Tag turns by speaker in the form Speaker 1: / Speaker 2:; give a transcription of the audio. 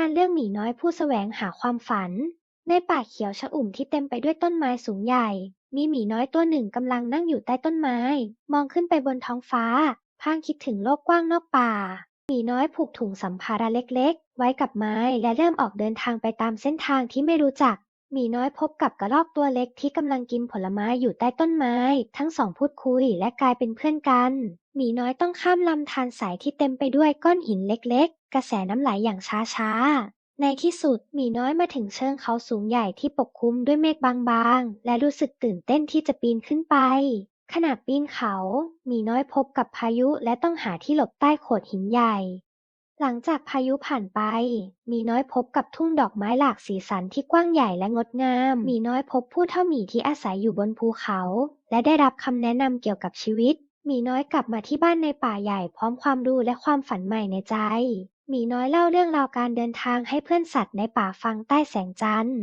Speaker 1: การเรื่องหมีน้อยผู้แสวงหาความฝัน ในป่าเขียวชอุ่มที่เต็มไปด้วยต้นไม้สูงใหญ่ มีหมีน้อยตัวหนึ่งกำลังนั่งอยู่ใต้ต้นไม้ มองขึ้นไปบนท้องฟ้าพางคิดถึงโลกกว้างนอกป่า หมีน้อยผูกถุงสัมภาระเล็กๆ ไว้กับไม้และเริ่มออกเดินทางไปตามเส้นทางที่ไม่รู้จัก หมีน้อยพบกับกระรอกตัวเล็กที่กำลังกินผลไม้อยู่ใต้ต้นไม้ ทั้งสองพูดคุยและกลายเป็นเพื่อนกัน หมีน้อยต้องข้ามลำธารสายที่เต็มไปด้วยก้อนหินเล็กๆ กระแสน้ำไหลอย่างช้าๆ ในที่สุดหมีน้อยมาถึงเชิงเขาสูงใหญ่ที่ปกคลุมด้วยเมฆบางๆ และรู้สึกตื่นเต้นที่จะปีนขึ้นไป ขณะปีนเขา หมีน้อยพบกับพายุและต้องหาที่หลบใต้โขดหินใหญ่ หลังจากพายุผ่านไป มีน้อยพบกับทุ่งดอกไม้หลากสีสันที่กว้างใหญ่และงดงาม มีน้อยพบผู้เท่าหมีที่อาศัยอยู่บนภูเขา และได้รับคำแนะนำเกี่ยวกับชีวิต มีน้อยกลับมาที่บ้านในป่าใหญ่พร้อมความรู้และความฝันใหม่ในใจ มีน้อยเล่าเรื่องราวการเดินทางให้เพื่อนสัตว์ในป่าฟังใต้แสงจันทร์